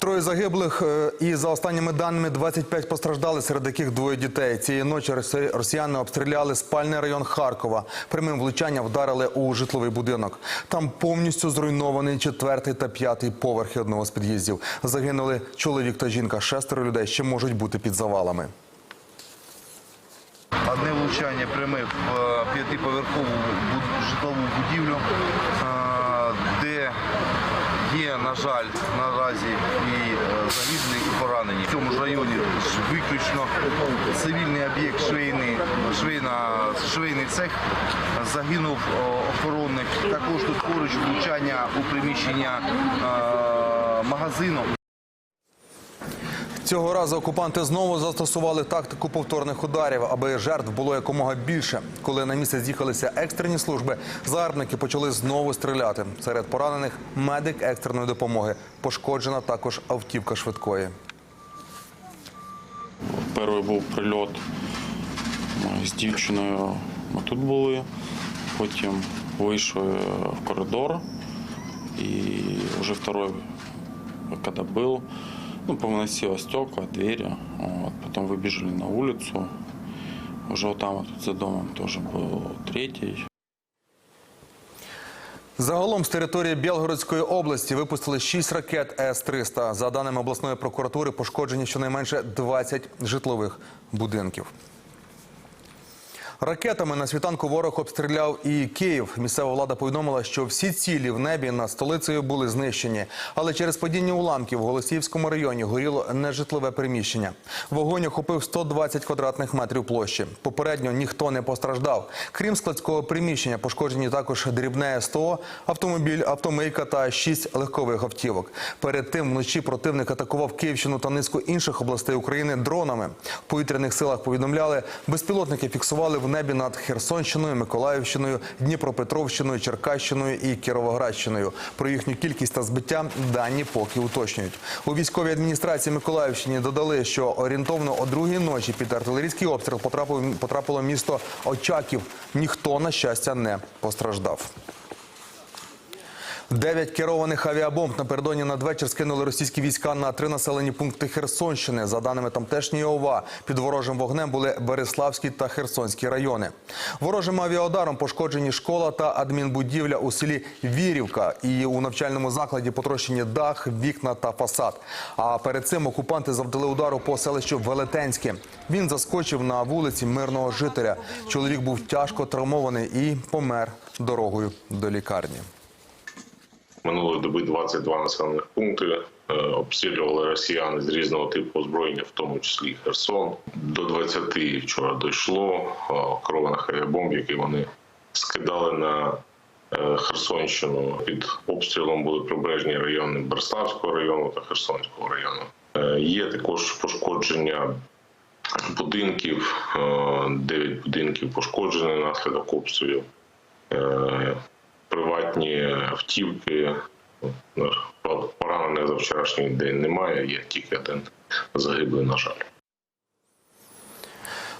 Троє загиблих е, і за останніми даними 25 постраждали, серед яких двоє дітей. Цієї ночі росіяни обстріляли спальний район Харкова. Прямим влучанням вдарили у житловий будинок. Там повністю зруйнований четвертий та п'ятий поверхи одного з під'їздів. Загинули чоловік та жінка. Шестеро людей ще можуть бути під завалами. Одне влучання пряме в е, п'ятиповерхову житлову будівлю, е, де є, на жаль, наразі і е, загиблі, і поранені. В цьому ж районі виключно цивільний об'єкт швейний, швейна, швейний цех загинув охоронник. Також тут поруч влучання у приміщення е, магазину. Цього разу окупанти знову застосували тактику повторних ударів, аби жертв було якомога більше. Коли на місце з'їхалися екстрені служби, загарбники почали знову стріляти. Серед поранених медик екстреної допомоги. Пошкоджена також автівка швидкої. Перший був прильот з дівчиною. Ми тут були. Потім вийшли в коридор. І вже второй, когда был, ну, повыносило стекла, двери. Вот. Потом выбежали на улицу. Уже вот там вот за домом тоже был третий. Загалом з території Білгородської області випустили 6 ракет С-300. За даними обласної прокуратури, пошкоджені щонайменше 20 житлових будинків. Ракетами на світанку ворог обстріляв і Київ. Місцева влада повідомила, що всі цілі в небі над столицею були знищені. Але через падіння уламків в Голосіївському районі горіло нежитлове приміщення. Вогонь охопив 120 квадратних метрів площі. Попередньо ніхто не постраждав. Крім складського приміщення, пошкоджені також дрібне СТО, автомобіль, автомийка та шість легкових автівок. Перед тим вночі противник атакував Київщину та низку інших областей України дронами. В повітряних силах повідомляли, безпілотники фіксували в небі над Херсонщиною, Миколаївщиною, Дніпропетровщиною, Черкащиною і Кіровоградщиною. Про їхню кількість та збиття дані поки уточнюють. У військовій адміністрації Миколаївщини додали, що орієнтовно о другій ночі під артилерійський обстріл потрапило місто Очаків. Ніхто на щастя не постраждав. Дев'ять керованих авіабомб напередодні надвечір скинули російські війська на три населені пункти Херсонщини. За даними тамтешньої ОВА, під ворожим вогнем були Береславський та Херсонські райони. Ворожим авіаударом пошкоджені школа та адмінбудівля у селі Вірівка. І у навчальному закладі потрощені дах, вікна та фасад. А перед цим окупанти завдали удару по селищу Велетенське. Він заскочив на вулиці мирного жителя. Чоловік був тяжко травмований і помер дорогою до лікарні. Минулої доби 22 населених пункти е, обстрілювали росіяни з різного типу озброєння, в тому числі Херсон. До 20 вчора дійшло е, керованих авіабомб, які вони скидали на е, Херсонщину. Під обстрілом були прибережні райони Берславського району та Херсонського району. Є також пошкодження будинків, 9 будинків пошкоджені внаслідок обстрілів. Е, приватні автівки. Поранених за вчорашній день немає, є тільки один загиблий, на жаль.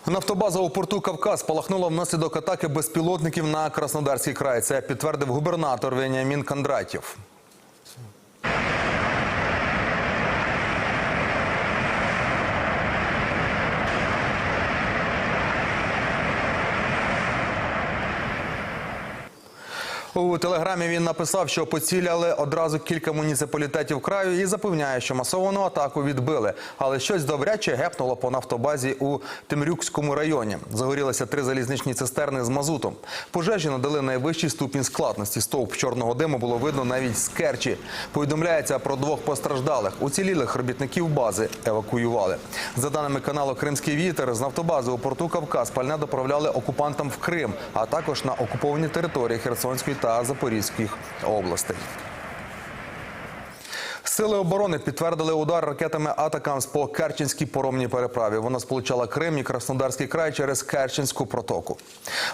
Нафтобаза у порту Кавказ спалахнула внаслідок атаки безпілотників на Краснодарський край. Це підтвердив губернатор Веніамін Кондратів. У телеграмі він написав, що поціляли одразу кілька муніципалітетів краю і запевняє, що масовану атаку відбили. Але щось добряче гепнуло по нафтобазі у Темрюкському районі. Загорілися три залізничні цистерни з мазутом. Пожежі надали найвищий ступінь складності. Стовп чорного диму було видно навіть з Керчі. Повідомляється про двох постраждалих. Уцілілих робітників бази евакуювали. За даними каналу Кримський вітер з нафтобази у порту Кавказ пальне доправляли окупантам в Крим, а також на окуповані території Херсонської та Запорізьких областей. Сили оборони підтвердили удар ракетами «Атакамс» по Керченській поромній переправі. Вона сполучала Крим і Краснодарський край через Керченську протоку.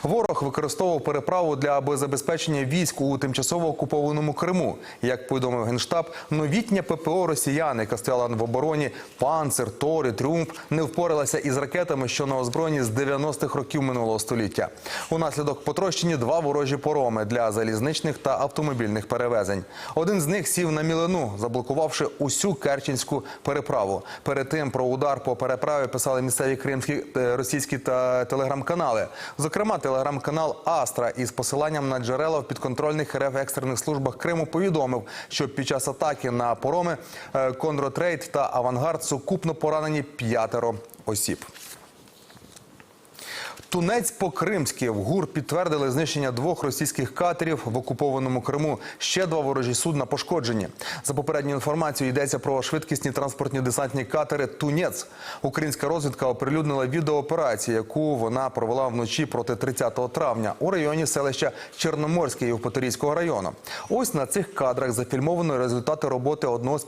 Ворог використовував переправу для забезпечення військ у тимчасово окупованому Криму. Як повідомив генштаб, новітня ППО росіян, яка стояла в обороні «Панцер», «Тор» і «Тріумф», не впоралася із ракетами, що на озброєнні з 90-х років минулого століття. Унаслідок потрощені два ворожі пороми для залізничних та автомобільних перевезень. Один з них сів на мілину, заблокував заблокувавши усю Керченську переправу. Перед тим про удар по переправі писали місцеві кримські е, російські та телеграм-канали. Зокрема, телеграм-канал Астра із посиланням на джерела в підконтрольних РФ екстрених службах Криму повідомив, що під час атаки на пороми е, Конротрейд та Авангард сукупно поранені п'ятеро осіб. Тунець по-кримськи в ГУР підтвердили знищення двох російських катерів в окупованому Криму. Ще два ворожі судна пошкоджені. За попередньою інформацією йдеться про швидкісні транспортні десантні катери Тунець. Українська розвідка оприлюднила відеооперацію, яку вона провела вночі проти 30 травня у районі селища Чорноморське Євпаторійського району. Ось на цих кадрах зафільмовано результати роботи одного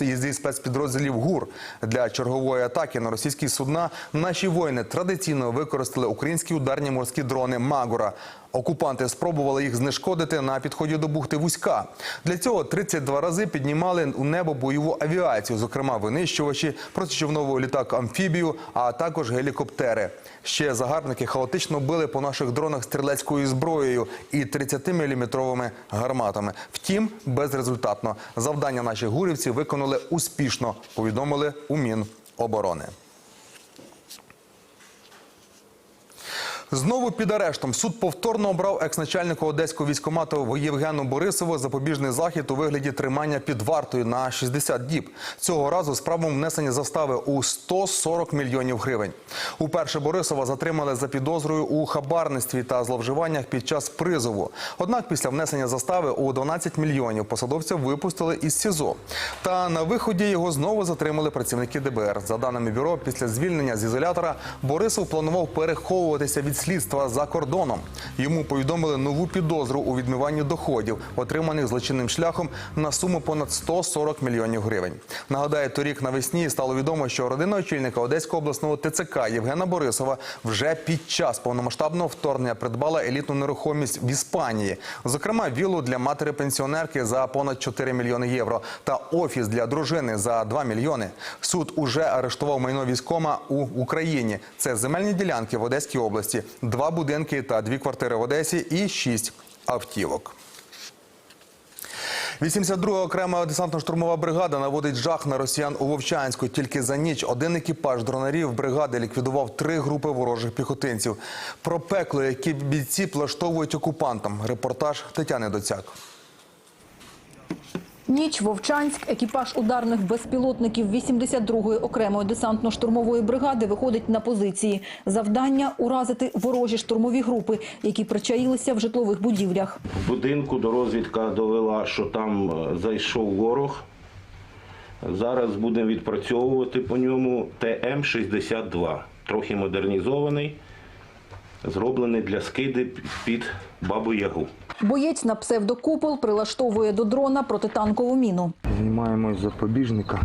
зі спецпідрозділів ГУР для чергової атаки на російські судна. Наші воїни традиційно використали українські ударні морські дрони Магура. Окупанти спробували їх знешкодити на підході до бухти Вузька. Для цього 32 рази піднімали у небо бойову авіацію, зокрема винищувачі, протичовнову літак амфібію, а також гелікоптери. Ще загарбники хаотично били по наших дронах стрілецькою зброєю і 30-мм гарматами. Втім, безрезультатно. Завдання наших гурівців виконали успішно, повідомили у Міноборони. Знову під арештом суд повторно обрав екс-начальнику одеського військкомату Євгену Борисову запобіжний захід у вигляді тримання під вартою на 60 діб. Цього разу справу внесені застави у 140 мільйонів гривень. Уперше Борисова затримали за підозрою у хабарництві та зловживаннях під час призову. Однак після внесення застави у 12 мільйонів посадовця випустили із СІЗО. Та на виході його знову затримали працівники ДБР. За даними бюро, після звільнення з ізолятора Борисов планував переховуватися від слідства за кордоном. Йому повідомили нову підозру у відмиванні доходів, отриманих злочинним шляхом на суму понад 140 мільйонів гривень. Нагадаю, торік навесні стало відомо, що родина очільника Одеського обласного ТЦК Євгена Борисова вже під час повномасштабного вторгнення придбала елітну нерухомість в Іспанії, зокрема віллу для матері пенсіонерки за понад 4 мільйони євро та офіс для дружини за 2 мільйони. Суд уже арештував майно військома у Україні. Це земельні ділянки в Одеській області, два будинки та дві квартири в Одесі і шість автівок. 82-га окрема десантно-штурмова бригада наводить жах на росіян у Вовчанську. Тільки за ніч один екіпаж дронарів бригади ліквідував три групи ворожих піхотинців. Про пекло, які бійці плаштовують окупантам. Репортаж Тетяни Доцяк. Ніч Вовчанськ, екіпаж ударних безпілотників 82-ї окремої десантно-штурмової бригади виходить на позиції. Завдання – уразити ворожі штурмові групи, які причаїлися в житлових будівлях. В будинку до розвідка довела, що там е, зайшов ворог. Зараз будемо відпрацьовувати по ньому ТМ-62. Трохи модернізований, зроблений для скиди під Бабу Ягу. Боєць на псевдокупол прилаштовує до дрона протитанкову міну. Знімаємо запобіжника.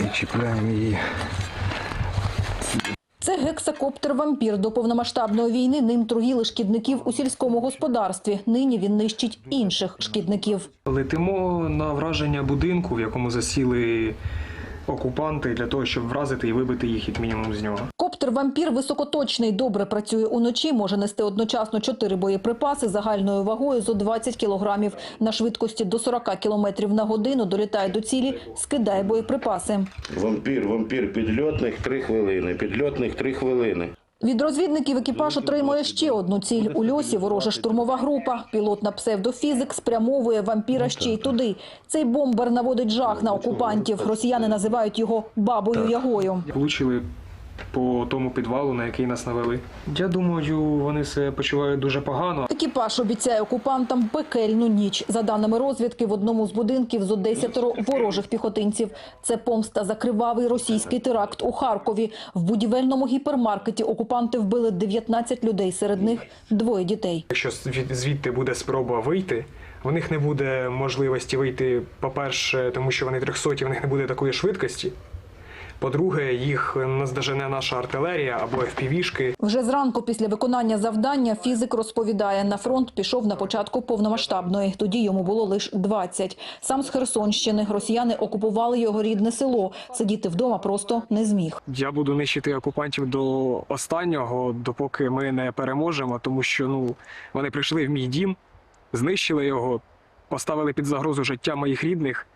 І чіпляємо її. Це гексакоптер «Вампір». До повномасштабної війни ним труїли шкідників у сільському господарстві. Нині він нищить інших шкідників. Летимо на враження будинку, в якому засіли окупанти для того, щоб вразити і вибити їх як мінімум з нього. Коптер «Вампір» високоточний, добре працює уночі, може нести одночасно чотири боєприпаси загальною вагою зо 20 кілограмів. На швидкості до 40 кілометрів на годину долітає до цілі, скидає боєприпаси. Вампір, вампір, підльотних 3 хвилини, підльотних 3 хвилини. Від розвідників екіпаж отримує ще одну ціль. У льосі ворожа штурмова група. Пілот на псевдофізик спрямовує вампіра ще й туди. Цей бомбер наводить жах на окупантів. Росіяни називають його «бабою Ягою». Влучили по тому підвалу, на який нас навели. Я думаю, вони себе почувають дуже погано. Екіпаж обіцяє окупантам пекельну ніч. За даними розвідки, в одному з будинків зо 10 ворожих піхотинців. Це помста за кривавий російський теракт у Харкові. В будівельному гіпермаркеті окупанти вбили 19 людей, серед них двоє дітей. Якщо звід- звідти буде спроба вийти, в них не буде можливості вийти, по-перше, тому що вони трьохсоті, в них не буде такої швидкості. По-друге, їх наздожене наша артилерія або FPV-шки. Вже зранку після виконання завдання фізик розповідає, на фронт пішов на початку повномасштабної. Тоді йому було лише 20. Сам з Херсонщини. Росіяни окупували його рідне село. Сидіти вдома просто не зміг. Я буду нищити окупантів до останнього, допоки ми не переможемо, тому що ну вони прийшли в мій дім, знищили його, поставили під загрозу життя моїх рідних.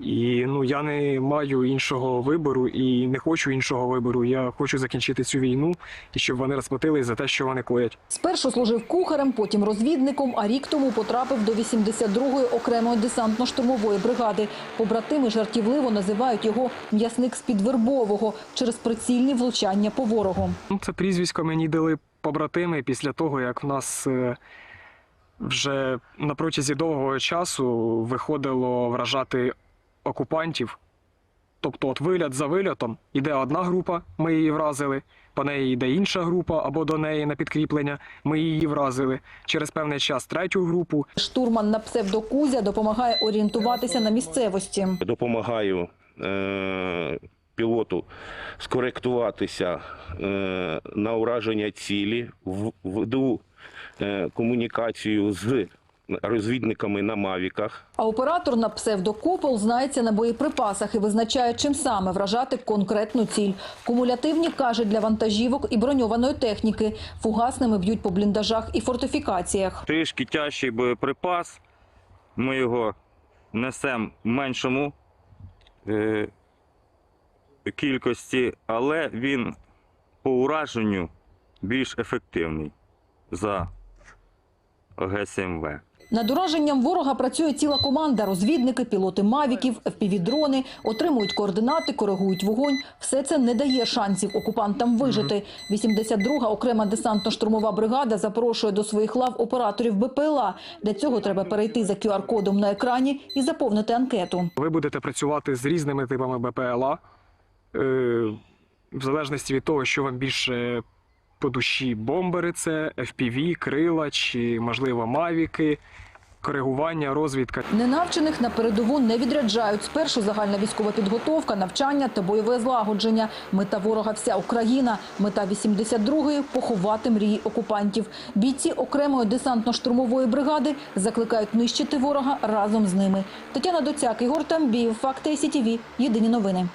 І ну я не маю іншого вибору і не хочу іншого вибору. Я хочу закінчити цю війну і щоб вони розплатились за те, що вони коять. Спершу служив кухарем, потім розвідником, а рік тому потрапив до 82-ї окремої десантно-штурмової бригади. Побратими жартівливо називають його «м'ясник з-під Вербового» через прицільні влучання по ворогу. Ну, це прізвисько мені дали побратими після того, як в нас е, вже на протязі довгого часу виходило вражати окупантів. Тобто, от виліт за вильотом іде одна група, ми її вразили, по неї йде інша група або до неї на підкріплення, ми її вразили. Через певний час третю групу. Штурман на псевдокузя допомагає орієнтуватися на місцевості. Допомагаю е, пілоту скоректуватися е, на ураження цілі, в- веду е, комунікацію з розвідниками на мавіках. А оператор на псевдокупол знається на боєприпасах і визначає, чим саме вражати конкретну ціль. Кумулятивні, каже, для вантажівок і броньованої техніки. Фугасними б'ють по бліндажах і фортифікаціях. трішки тяжчий боєприпас. Ми його несемо в меншому е, кількості, але він по ураженню більш ефективний за ГСМВ. Над ураженням ворога працює ціла команда. Розвідники, пілоти мавіків, FPV-дрони, отримують координати, коригують вогонь. Все це не дає шансів окупантам вижити. 82-га окрема десантно-штурмова бригада запрошує до своїх лав операторів БПЛА. Для цього треба перейти за QR-кодом на екрані і заповнити анкету. Ви будете працювати з різними типами БПЛА, е, в залежності від того, що вам більше по душі бомбери, це FPV, крила чи, можливо, мавіки, коригування, розвідка. Ненавчених на передову не відряджають. Спершу загальна військова підготовка, навчання та бойове злагодження. Мета ворога – вся Україна. Мета 82-ї – поховати мрії окупантів. Бійці окремої десантно-штурмової бригади закликають нищити ворога разом з ними. Тетяна Доцяк, Ігор Тамбіїв, Факти СІТВ. Єдині новини.